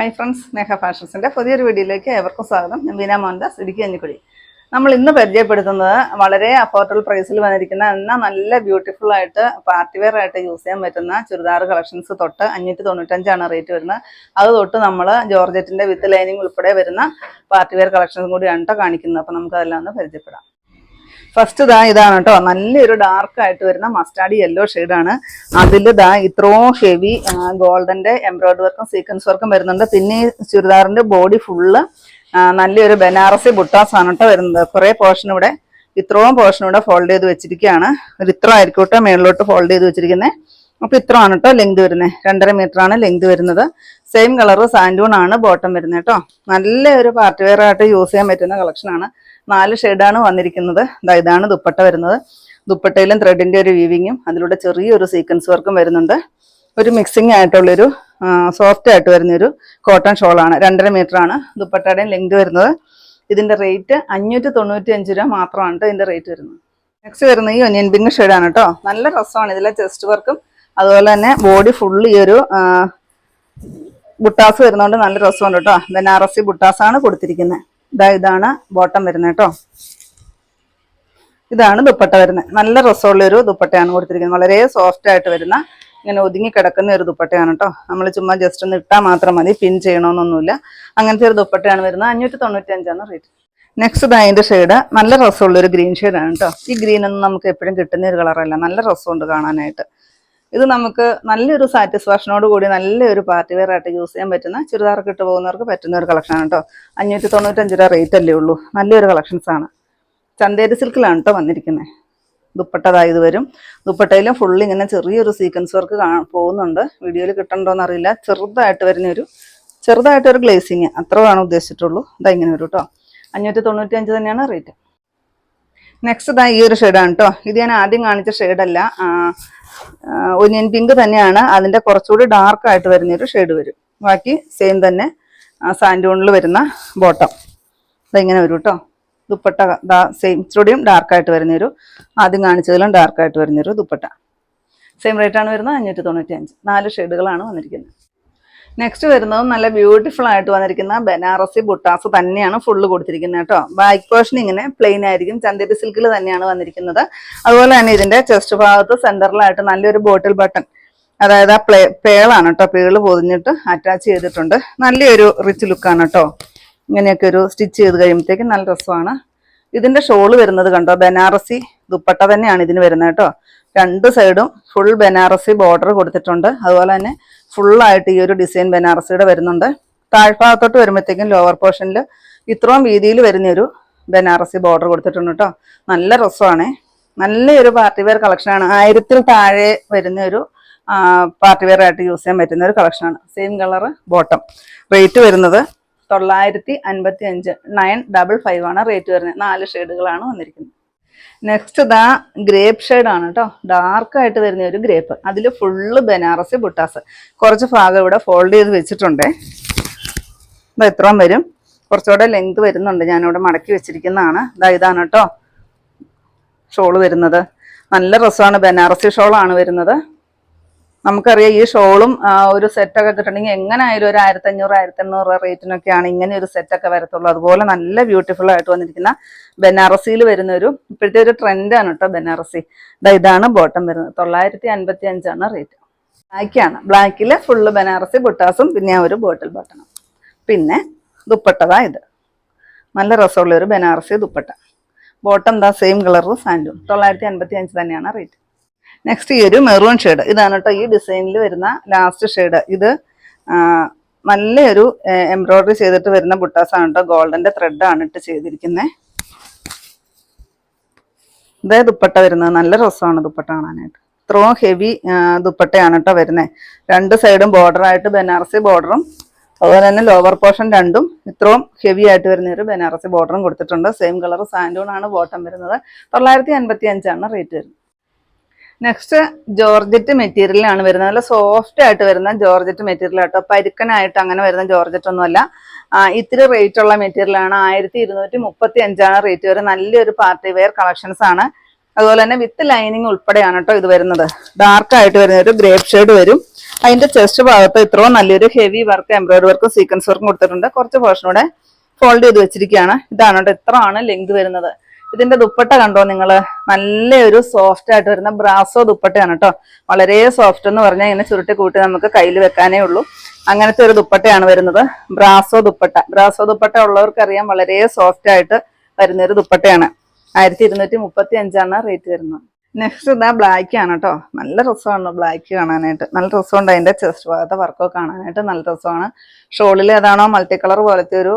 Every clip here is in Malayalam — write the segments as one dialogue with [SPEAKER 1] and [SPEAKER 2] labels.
[SPEAKER 1] ഹായ് ഫ്രണ്ട്സ് സ്നേഹ ഫാഷൻസിന്റെ പുതിയൊരു വീഡിയോയിലേക്ക് ഏവർക്കും സ്വാഗതം. ഞാൻ ബീന മോഹൻദാസ് ഇടുക്കി അഞ്ഞിക്കുഴി നമ്മൾ ഇന്ന് പരിചയപ്പെടുത്തുന്നത് വളരെ അഫോർഡബിൾ പ്രൈസിൽ വന്നിരിക്കുന്ന എന്നാൽ നല്ല ബ്യൂട്ടിഫുൾ ആയിട്ട് പാർട്ടി വെയർ ആയിട്ട് യൂസ് ചെയ്യാൻ പറ്റുന്ന ചുരിദാർ കളക്ഷൻസ് തൊട്ട് അഞ്ഞൂറ്റി തൊണ്ണൂറ്റഞ്ചാണ് റേറ്റ് വരുന്നത്. അത് തൊട്ട് നമ്മൾ ജോർജറ്റിന്റെ വിത്ത് ലൈനിങ് ഉൾപ്പെടെ വരുന്ന പാർട്ടി വെയർ കളക്ഷൻസും കൂടി രണ്ടോ കാണിക്കുന്നത്. അപ്പോൾ നമുക്കതെല്ലാം ഒന്ന് പരിചയപ്പെടാം. ഫസ്റ്റ് ദാ ഇതാണ് കേട്ടോ നല്ലൊരു ഡാർക്ക് ആയിട്ട് വരുന്ന മസ്റ്റാർഡ് യെല്ലോ ആണ്. അതിൽ ദാ ഇത്രയും ഹെവി ഗോൾഡന്റെ എംബ്രോയിഡറി വർക്കും സീക്വൻസ് വർക്കും വരുന്നുണ്ട്. പിന്നെ ഈ ചുരിദാറിന്റെ ബോഡി ഫുള്ള് നല്ലൊരു ബനാറസി ബുട്ടാസ് ആണ് കേട്ടോ വരുന്നത്. കുറെ പോർഷൻ ഇവിടെ ഇത്രയും പോർഷൻ ഇവിടെ ഫോൾഡ് ചെയ്ത് വെച്ചിരിക്കുകയാണ്. ഒരു ഇത്ര ആയിരിക്കും കേട്ടോ മേളിലോട്ട് ഫോൾഡ് ചെയ്ത് വെച്ചിരിക്കുന്നത് അപ്പൊ ഇത്ര ആണ് കേട്ടോ ലെങ്ത് വരുന്നത് രണ്ടര മീറ്റർ ആണ് ലെങ്ത് വരുന്നത്. സെയിം കളർ സാൻഡൂൺ ആണ് ബോട്ടം വരുന്നത് കേട്ടോ നല്ല ഒരു പാർട്ടി വെയർ ആയിട്ട് യൂസ് ചെയ്യാൻ പറ്റുന്ന കളക്ഷൻ ആണ്. നാല് ഷെയ്ഡാണ് വന്നിരിക്കുന്നത്. ഇതാ ഇതാണ് ദുപ്പട്ട വരുന്നത്. ദുപ്പട്ടയിലും ത്രെഡിന്റെ ഒരു വീവിങ്ങും അതിലൂടെ ചെറിയൊരു സീക്വൻസ് വർക്കും വരുന്നുണ്ട്. ഒരു മിക്സിംഗ് ആയിട്ടുള്ളൊരു സോഫ്റ്റ് ആയിട്ട് വരുന്നൊരു കോട്ടൺ ഷോളാണ് രണ്ടര മീറ്റർ ആണ് ദുപ്പട്ടയുടെയും ലെങ്ത് വരുന്നത്. ഇതിന്റെ റേറ്റ് അഞ്ഞൂറ്റി തൊണ്ണൂറ്റി അഞ്ച് രൂപ മാത്രമാണ് ഇതിന്റെ റേറ്റ് വരുന്നത്. നെക്സ്റ്റ് വരുന്നത് ഈ ഒനിയൻ പിങ്ക് ഷെയ്ഡാണ് കേട്ടോ നല്ല രസമാണ് ഇതിലെ ചെസ്റ്റ് വർക്കും അതുപോലെ തന്നെ ബോഡി ഫുള്ള് ഈ ഒരു ബുട്ടാസ് വരുന്നതുകൊണ്ട് നല്ല രസമുണ്ട് കേട്ടോ ബനാറസി ആണ് കൊടുത്തിരിക്കുന്നത് ഇതാ ഇതാണ് ബോട്ടം വരുന്നത് കേട്ടോ. ഇതാണ് ദുപ്പട്ട വരുന്നത്. നല്ല രസമുള്ള ഒരു ദുപ്പട്ടയാണ് കൊടുത്തിരിക്കുന്നത്. വളരെ സോഫ്റ്റ് ആയിട്ട് വരുന്ന ഇങ്ങനെ ഒതുങ്ങി കിടക്കുന്ന ഒരു ദുപ്പട്ടയാണ് കേട്ടോ. നമ്മൾ ചുമ്മാ ജസ്റ്റ് ഒന്ന് ഇട്ടാൽ മാത്രം മതി പിൻ ചെയ്യണമെന്നൊന്നുമില്ല അങ്ങനത്തെ ഒരു ദുപ്പട്ടയാണ് വരുന്നത്. അഞ്ഞൂറ്റി തൊണ്ണൂറ്റി അഞ്ചാണ് റേറ്റ് നെക്സ്റ്റ് അതിന്റെ ഷെയ്ഡ് നല്ല രസമുള്ള ഒരു ഗ്രീൻ ഷെയ്ഡാണ് കേട്ടോ. ഈ ഗ്രീൻ ഒന്നും നമുക്ക് എപ്പോഴും കിട്ടുന്ന ഒരു കളറല്ല നല്ല രസമുണ്ട് കാണാനായിട്ട്. ഇത് നമുക്ക് നല്ലൊരു സാറ്റിസ്ഫാക്ഷനോട് കൂടി നല്ലൊരു പാർട്ടി വെയർ ആയിട്ട് യൂസ് ചെയ്യാൻ പറ്റുന്ന ചുരിദാർ ഇട്ട് പോകുന്നവർക്ക് പറ്റുന്ന ഒരു കളക്ഷനാണ് കേട്ടോ. അഞ്ഞൂറ്റി തൊണ്ണൂറ്റഞ്ച് രൂപ റേറ്റ് അല്ലേ ഉള്ളൂ. നല്ലൊരു കളക്ഷൻസ് ആണ്. ചന്തേരി സിൽക്കിലാണ് കേട്ടോ വന്നിരിക്കുന്നത് ദുപ്പട്ടതായത് വരും. ദുപ്പട്ടയിലും ഫുള്ള് ഇങ്ങനെ ചെറിയൊരു സീക്വൻസ് വർക്ക് പോകുന്നുണ്ട്. വീഡിയോയിൽ കിട്ടണ്ടോന്ന് അറിയില്ല. ചെറുതായിട്ട് വരുന്ന ഒരു ചെറുതായിട്ട് ഒരു ഗ്ലേസിങ് അത്രയാണ് ഉദ്ദേശിച്ചിട്ടുള്ളൂ. ഇതാ ഇങ്ങനെ വരും കേട്ടോ. അഞ്ഞൂറ്റി തൊണ്ണൂറ്റി അഞ്ച് തന്നെയാണ് റേറ്റ് നെക്സ്റ്റ് ഇതാ ഈ ഒരു ഷെയ്ഡാണ് കേട്ടോ. ഇത് ഞാൻ ആദ്യം കാണിച്ച ഷെയ്ഡല്ല ഒനിയൻ പിങ്ക് തന്നെയാണ്. അതിന്റെ കുറച്ചുകൂടി ഡാർക്ക് ആയിട്ട് വരുന്ന ഒരു ഷെയ്ഡ് വരും. ബാക്കി സെയിം തന്നെ സാൻഡൂണിൽ വരുന്ന ബോട്ടം ഇങ്ങനെ വരും കേട്ടോ ദുപ്പട്ട ദാ സെയിം ഇച്ചിരൂടെയും ഡാർക്കായിട്ട് വരുന്നൊരു ആദ്യം കാണിച്ചതിലും ഡാർക്കായിട്ട് വരുന്നൊരു ദുപ്പട്ട. സെയിം റേറ്റ് ആണ് വരുന്നത് അഞ്ഞൂറ്റി തൊണ്ണൂറ്റി അഞ്ച് നാല് ഷെയ്ഡുകളാണ് വന്നിരിക്കുന്നത്. നെക്സ്റ്റ് വരുന്നത് നല്ല ബ്യൂട്ടിഫുൾ ആയിട്ട് വന്നിരിക്കുന്ന ബനാറസി ബുട്ടാസ് തന്നെയാണ് ഫുള്ള് കൊടുത്തിരിക്കുന്നത് കേട്ടോ. ബാക്ക് പോർഷൻ ഇങ്ങനെ പ്ലെയിൻ ആയിരിക്കും. ചന്ദേരി സിൽക്കിൽ തന്നെയാണ് വന്നിരിക്കുന്നത്. അതുപോലെ തന്നെ ഇതിന്റെ ചെസ്റ്റ് ഭാഗത്ത് സെന്ററിലായിട്ട് നല്ലൊരു ബോട്ടിൽ ബട്ടൺ അതായത് ആ പ്ലേ പേളാണ് കേട്ടോ. പേൾ പൊതിഞ്ഞിട്ട് അറ്റാച്ച് ചെയ്തിട്ടുണ്ട്. നല്ലൊരു റിച്ച് ലുക്കാണ് കേട്ടോ. ഇങ്ങനെയൊക്കെ ഒരു സ്റ്റിച്ച് ചെയ്ത് കഴിയുമ്പോഴത്തേക്കും നല്ല രസമാണ്. ഇതിന്റെ ഷോൾ വരുന്നത് കണ്ടോ? ബനാറസി ദുപ്പട്ട തന്നെയാണ് ഇതിന് വരുന്നത് കേട്ടോ. രണ്ട് സൈഡും ഫുൾ ബനാറസി ബോർഡർ കൊടുത്തിട്ടുണ്ട്. അതുപോലെ തന്നെ ഫുള്ളായിട്ട് ഈ ഒരു ഡിസൈൻ ബനാറസിയുടെ വരുന്നുണ്ട്. താഴ്ഭാഗത്തോട്ട് വരുമ്പോഴത്തേക്കും ലോവർ പോർഷനിൽ ഇത്രയും വീതിയിൽ വരുന്നൊരു ബനാറസി ബോർഡർ കൊടുത്തിട്ടുണ്ട് കേട്ടോ നല്ല രസമാണ്. നല്ലൊരു പാർട്ടി വെയർ കളക്ഷനാണ് ആയിരത്തിൽ താഴെ വരുന്ന ഒരു പാർട്ടി വെയർ ആയിട്ട് യൂസ് ചെയ്യാൻ പറ്റുന്ന ഒരു കളക്ഷനാണ് സെയിം കളർ ബോട്ടം റേറ്റ് വരുന്നത് തൊള്ളായിരത്തി അൻപത്തി അഞ്ച് നയൻ ഡബിൾ ഫൈവ് ആണ് റേറ്റ് വരുന്നത്. നാല് ഷെയ്ഡുകളാണ് വന്നിരിക്കുന്നത്. നെക്സ്റ്റ് ദാ ഗ്രേപ്പ് ഷെയ്ഡാണ് കേട്ടോ ഡാർക്ക് ആയിട്ട് വരുന്ന ഒരു ഗ്രേപ്പ് അതിൽ ഫുള്ള് ബനാറസി ബുട്ടാസ് കുറച്ച് ഭാഗം ഇവിടെ ഫോൾഡ് ചെയ്ത് വെച്ചിട്ടുണ്ട്. അപ്പം എത്രയും വരും. കുറച്ചുകൂടെ ലെങ്ത് വരുന്നുണ്ട്. ഞാനിവിടെ മടക്കി വെച്ചിരിക്കുന്നതാണ്. ഇതാ ഇതാണ് കേട്ടോ ഷോൾ വരുന്നത്. നല്ല രസമാണ്. ബനാറസി ഷോളാണ് വരുന്നത്. നമുക്കറിയാം ഈ ഷോളും ഒരു സെറ്റൊക്കെ കിട്ടണമെങ്കിൽ എങ്ങനെ ആയാലും ഒരു ആയിരത്തി അഞ്ഞൂറ് ആയിരത്തി എണ്ണൂറ് റേറ്റിനൊക്കെയാണ് ഇങ്ങനെ ഒരു സെറ്റൊക്കെ വരത്തുള്ളൂ. അതുപോലെ നല്ല ബ്യൂട്ടിഫുൾ ആയിട്ട് വന്നിരിക്കുന്ന ബനാറസിയിൽ വരുന്ന ഒരു ഇപ്പോഴത്തെ ഒരു ട്രെൻഡാണ് കേട്ടോ ബനാറസി. ഇതാണ് ബോട്ടം വരുന്നത്. തൊള്ളായിരത്തി അൻപത്തി അഞ്ചാണ് റേറ്റ് ബ്ലാക്കാണ് ബ്ലാക്കിൽ ഫുള്ള് ബനാറസി ബുട്ടാസും പിന്നെ ഒരു ബോട്ടിൽ ബട്ടണും പിന്നെ ദുപ്പട്ടതാ ഇത്. നല്ല രസമുള്ള ഒരു ബനാറസി ദുപ്പട്ട. ബോട്ടം ദാ സെയിം കളറും സാൻഡും തൊള്ളായിരത്തി അൻപത്തി അഞ്ച് തന്നെയാണ് റേറ്റ് നെക്സ്റ്റ് ഈ ഒരു മെറൂൺ ഷെയ്ഡ് ഇതാണ് കേട്ടോ ഈ ഡിസൈനിൽ വരുന്ന ലാസ്റ്റ് ഷെയ്ഡ് ഇത് നല്ലൊരു എംബ്രോയിഡറി ചെയ്തിട്ട് വരുന്ന ബുട്ടാസാണ് കേട്ടോ ഗോൾഡന്റെ ത്രെഡാണ് ഇട്ട് ചെയ്തിരിക്കുന്നത് ഇതേ ദുപ്പട്ട വരുന്നത്. നല്ല രസമാണ് ദുപ്പട്ട കാണാനായിട്ട്. ഇത്രയും ഹെവി ദുപ്പട്ടയാണ് കേട്ടോ വരുന്നത് രണ്ട് സൈഡും ബോർഡർ ആയിട്ട് ബനാറസി ബോർഡറും അതുപോലെ തന്നെ ലോവർ പോർഷൻ രണ്ടും ഇത്രയും ഹെവി ആയിട്ട് വരുന്ന ഒരു ബനാറസി ബോർഡറും കൊടുത്തിട്ടുണ്ട്. സെയിം കളർ സാൻഡൂൺ ആണ് ബോട്ടം വരുന്നത്. തൊള്ളായിരത്തി അൻപത്തി അഞ്ചാണ് റേറ്റ് വരുന്നത്. നെക്സ്റ്റ് ജോർജറ്റ് മെറ്റീരിയലാണ് വരുന്നത്. നല്ല സോഫ്റ്റ് ആയിട്ട് വരുന്ന ജോർജറ്റ് മെറ്റീരിയൽ കേട്ടോ പരുക്കനായിട്ട് അങ്ങനെ വരുന്ന ജോർജറ്റ് ഒന്നുമല്ല. ഇത്തിരി റേറ്റ് ഉള്ള മെറ്റീരിയൽ ആണ്. ആയിരത്തി ഇരുന്നൂറ്റി മുപ്പത്തി അഞ്ചാണ് റേറ്റ് വരെ. നല്ലൊരു പാർട്ടി വെയർ കളക്ഷൻസ് ആണ്. അതുപോലെ തന്നെ വിത്ത് ലൈനിങ് ഉൾപ്പെടെയാണ് കേട്ടോ ഇത് വരുന്നത്. ഡാർക്ക് ആയിട്ട് വരുന്ന ഒരു ഗ്രേപ്പ് ഷെയ്ഡ് വരും. അതിന്റെ ചെസ്റ്റ് ഭാഗത്ത് ഇത്രയും നല്ലൊരു ഹെവി വർക്ക് എംബ്രോയിഡറി വർക്കും സീക്വൻസ് വർക്കും കൊടുത്തിട്ടുണ്ട്. കുറച്ച് പോർഷൻ കൂടെ ഫോൾഡ് ചെയ്ത് വെച്ചിരിക്കുകയാണ്. ഇതാണ് കേട്ടോ ഇത്ര ആണ് ലെങ്ത് വരുന്നത്. ഇതിന്റെ ദുപ്പട്ട കണ്ടോ നിങ്ങൾ? നല്ലൊരു സോഫ്റ്റ് ആയിട്ട് വരുന്ന ബ്രാസോ ദുപ്പട്ടയാണ് കേട്ടോ വളരെ സോഫ്റ്റ് എന്ന് പറഞ്ഞാൽ ഇങ്ങനെ ചുരുട്ടി കൂട്ടി നമുക്ക് കയ്യിൽ വെക്കാനേ ഉള്ളൂ. അങ്ങനത്തെ ഒരു ദുപ്പട്ടയാണ് വരുന്നത്. ബ്രാസോ ദുപ്പട്ട. ബ്രാസോ ദുപ്പട്ട ഉള്ളവർക്കറിയാം വളരെ സോഫ്റ്റ് ആയിട്ട് വരുന്ന ഒരു ദുപ്പട്ടയാണ്. ആയിരത്തി ഇരുന്നൂറ്റി മുപ്പത്തി അഞ്ചാണ് റേറ്റ് വരുന്നത്. നെക്സ്റ്റ് ഇതാ ബ്ലാക്ക് ആണ് കേട്ടോ നല്ല രസമാണ് ബ്ലാക്ക് കാണാനായിട്ട്. നല്ല രസമുണ്ട് അതിന്റെ ചെസ്റ്റ് ഭാഗത്തെ വർക്കൊക്കെ കാണാനായിട്ട്. നല്ല രസമാണ്. ഷോളിൽ ഏതാണോ മൾട്ടി കളർ പോലത്തെ ഒരു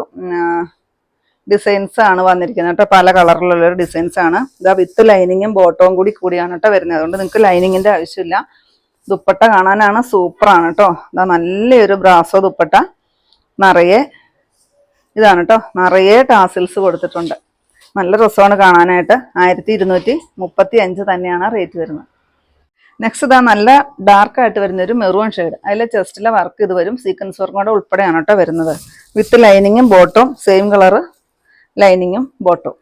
[SPEAKER 1] ഡിസൈൻസ് ആണ് വന്നിരിക്കുന്നത് കേട്ടോ. പല കളറിലുള്ള ഡിസൈൻസ് ആണ്. ഇതാ വിത്ത് ലൈനിങ്ങും ബോട്ടവും കൂടി കൂടിയാണ് കേട്ടോ വരുന്നത്. അതുകൊണ്ട് നിങ്ങൾക്ക് ലൈനിങ്ങിന്റെ ആവശ്യമില്ല. ദുപ്പട്ട കാണാനാണ് സൂപ്പറാണ് കേട്ടോ. ഇതാ നല്ലൊരു ബ്രാസോ ദുപ്പട്ട. നിറയെ ഇതാണ് കേട്ടോ. നിറയെ ടാസിൽസ് കൊടുത്തിട്ടുണ്ട്. നല്ല രസമാണ് കാണാനായിട്ട്. ആയിരത്തി ഇരുന്നൂറ്റി മുപ്പത്തി അഞ്ച് തന്നെയാണ് റേറ്റ് വരുന്നത്. നെക്സ്റ്റ് ഇതാ നല്ല ഡാർക്ക് ആയിട്ട് വരുന്ന ഒരു മെറൂൺ ഷെയ്ഡ് അതിലെ ചെസ്റ്റിലെ വർക്ക് ഇത് വരും. സീക്വൻസ് വർക്കും കൂടെ ഉൾപ്പെടെയാണ് കേട്ടോ വരുന്നത്. വിത്ത് ലൈനിങ്ങും ബോട്ടും സെയിം കളറ് ലൈനിങ്ങും ബോട്ടും.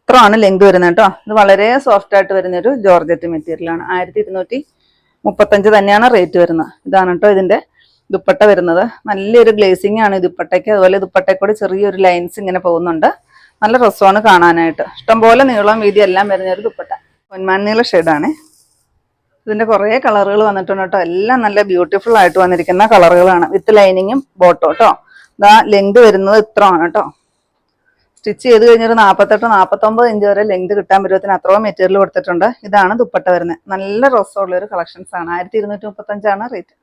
[SPEAKER 1] ഇത്രയാണ് ലെങ്ത് വരുന്നത് കേട്ടോ. ഇത് വളരെ സോഫ്റ്റ് ആയിട്ട് വരുന്ന ഒരു ജോർജറ്റ് മെറ്റീരിയലാണ് ആയിരത്തി ഇരുന്നൂറ്റി മുപ്പത്തഞ്ച് തന്നെയാണ് റേറ്റ് വരുന്നത്. ഇതാണ് കേട്ടോ ഇതിന്റെ ദുപ്പട്ട വരുന്നത്. നല്ലൊരു ഗ്ലേസിംഗ് ആണ് ദുപ്പട്ടയ്ക്ക്. അതുപോലെ ദുപ്പട്ടയ്ക്കൂടെ കൂടി ചെറിയൊരു ലൈൻസ് ഇങ്ങനെ പോകുന്നുണ്ട്. നല്ല രസമാണ് കാണാനായിട്ട്. ഇഷ്ടംപോലെ നീളം വീതി എല്ലാം വരുന്ന ഒരു ദുപ്പട്ട. പൊന്മാൻ നീല ഷെയ്ഡാണ് ഇതിന്റെ കുറേ കളറുകൾ വന്നിട്ടുണ്ട് കേട്ടോ. എല്ലാം നല്ല ബ്യൂട്ടിഫുൾ ആയിട്ട് വന്നിരിക്കുന്ന കളറുകളാണ് വിത്ത് ലൈനിങ്ങും ബോട്ടോ കേട്ടോ. ഇതാ ലെങ്ത് വരുന്നത് ഇത്രയാണ് കേട്ടോ. സ്റ്റിച്ച് ചെയ്ത് കഴിഞ്ഞൊരു നാൽപ്പത്തെട്ട് നാൽപ്പത്തൊമ്പത് ഇഞ്ച് വരെ ലെങ്ത് കിട്ടാൻ പറ്റുമത്തിന് അത്രയും മെറ്റീരിയൽ കൊടുത്തിട്ടുണ്ട്. ഇതാണ് ദുപ്പട്ട വരുന്നത്. നല്ല രസമുള്ള ഒരു കളക്ഷൻസ് ആണ്. ആയിരത്തി ഇരുന്നൂറ്റി മുപ്പത്തഞ്ചാണ് റേറ്റ്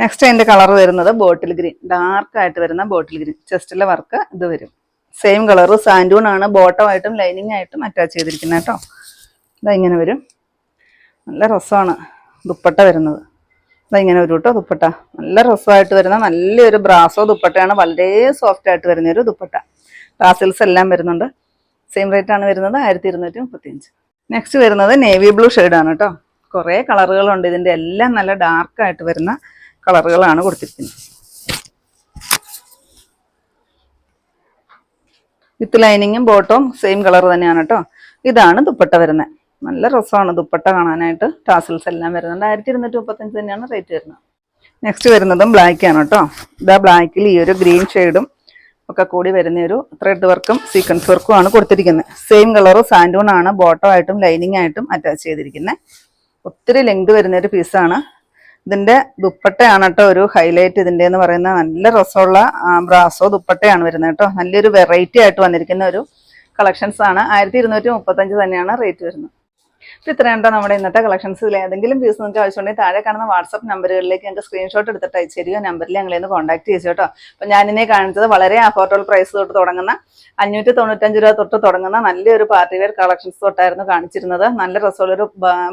[SPEAKER 1] നെക്സ്റ്റ് അതിന്റെ കളർ വരുന്നത് ബോട്ടിൽ ഗ്രീൻ ഡാർക്ക് ആയിട്ട് വരുന്ന ബോട്ടിൽ ഗ്രീൻ ചെസ്റ്റിലെ വർക്ക് ഇത് വരും. സെയിം കളർ സാൻഡൂൺ ആണ്. ബോട്ടമായിട്ടും ലൈനിങ് ആയിട്ടും അറ്റാച്ച് ചെയ്തിരിക്കുന്നത് കേട്ടോ. ഇതാ ഇങ്ങനെ വരും. നല്ല രസമാണ് ദുപ്പട്ട വരുന്നത്. ഇങ്ങനെ വരും കേട്ടോ ദുപ്പട്ട. നല്ല രസമായിട്ട് വരുന്ന നല്ലൊരു ബ്രാസോ ദുപ്പട്ടയാണ്. വളരെ സോഫ്റ്റ് ആയിട്ട് വരുന്ന ഒരു ദുപ്പട്ട. ടാസിൽസ് എല്ലാം വരുന്നുണ്ട്. സെയിം റേറ്റ് ആണ് വരുന്നത് ആയിരത്തി ഇരുന്നൂറ്റി മുപ്പത്തിയഞ്ച് നെക്സ്റ്റ് വരുന്നത് നേവി ബ്ലൂ ആണ് കേട്ടോ കുറേ കളറുകളുണ്ട്. ഇതിന്റെ എല്ലാം നല്ല ഡാർക്കായിട്ട് വരുന്ന കളറുകളാണ് കൊടുത്തിരിക്കുന്നത്. വിത്ത് ലൈനിങ്ങും ബോട്ടവും സെയിം കളർ തന്നെയാണ് കേട്ടോ ഇതാണ് ദുപ്പട്ട വരുന്നത് നല്ല രസമാണ് ദുപ്പട്ട കാണാനായിട്ട്. ടാസൽസ് എല്ലാം വരുന്നുണ്ട്. ആയിരത്തി ഇരുന്നൂറ്റി മുപ്പത്തഞ്ച് തന്നെയാണ് റേറ്റ് വരുന്നത്. നെക്സ്റ്റ് വരുന്നതും ബ്ലാക്ക് ആണ് കേട്ടോ ഇതാ ബ്ലാക്കിൽ ഈ ഒരു ഗ്രീൻ ഷെയ്ഡും ഒക്കെ കൂടി വരുന്ന ഒരു ത്രെഡ് വർക്കും സീക്വൻസ് വർക്കും ആണ് കൊടുത്തിരിക്കുന്നത്. സെയിം കളർ സാൻഡൂൺ ആണ് ബോട്ടം ആയിട്ടും ലൈനിങ് ആയിട്ടും അറ്റാച്ച് ചെയ്തിരിക്കുന്നത്. ഒത്തിരി ലെങ്ത് വരുന്ന ഒരു പീസാണ് ഇതിന്റെ ദുപ്പട്ടയാണ് കേട്ടോ ഒരു ഹൈലൈറ്റ് ഇതിന്റെ എന്ന് പറയുന്ന നല്ല രസമുള്ള ബ്രാസോ ദുപ്പട്ടയാണ് വരുന്നത് കേട്ടോ. നല്ലൊരു വെറൈറ്റി ആയിട്ട് വന്നിരിക്കുന്ന ഒരു കളക്ഷൻസ് ആണ്. ആയിരത്തി ഇരുന്നൂറ്റി മുപ്പത്തഞ്ച് തന്നെയാണ് റേറ്റ് വരുന്നത്. അപ്പോൾ ഇത്രയും ഉണ്ടോ നമ്മുടെ ഇന്നത്തെ കളക്ഷൻസിൽ ഏതെങ്കിലും പീസ് നിങ്ങൾക്ക് ആവശ്യമുണ്ടെങ്കിൽ താഴെ കാണുന്ന വാട്സപ്പ് നമ്പറുകളിലേക്ക് ഞങ്ങൾക്ക് സ്ക്രീൻഷോട്ട് എടുത്തിട്ട് അയച്ചു തരിക നമ്പറിൽ ഞങ്ങളെ ഒന്ന് കോൺടാക്ട് ചെയ്തു കേട്ടോ അപ്പോൾ ഞാനിനെ കാണിച്ചത് വളരെ അഫോർഡബിൾ പ്രൈസ് തൊട്ട് തുടങ്ങുന്ന അഞ്ഞൂറ്റി തൊണ്ണൂറ്റഞ്ച് രൂപ തൊട്ട് തുടങ്ങുന്ന നല്ലൊരു പാർട്ടി വെയർ കളക്ഷൻസ് തൊട്ടായിരുന്നു കാണിച്ചിരുന്നത്. നല്ല രസമുള്ളൊരു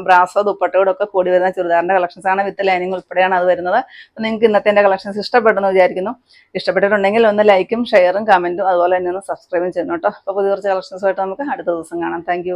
[SPEAKER 1] ബ്രാസോ ദുപ്പട്ടയോടും ഒക്കെ കൂടി വരുന്ന ചുരിദാറിന്റെ കളക്ഷൻസ് ആണ്. വിത്ത് ലൈനിങ് ഉൾപ്പെടെയാണ് അത് വരുന്നത്. അപ്പോൾ നിങ്ങൾക്ക് ഇന്നത്തെ എന്റെ കളക്ഷൻസ് ഇഷ്ടപ്പെട്ടെന്ന് വിചാരിക്കുന്നു. ഇഷ്ടപ്പെട്ടിട്ടുണ്ടെങ്കിൽ ഒന്ന് ലൈക്കും ഷെയറും കമന്റും അതുപോലെ തന്നെ ഒന്ന് സബ്സ്ക്രൈബും ചെയ്യണം കേട്ടോ. അപ്പോൾ പുതിയ കുറച്ച് കളക്ഷൻസുമായിട്ട് നമുക്ക് അടുത്ത ദിവസം കാണാം. താങ്ക്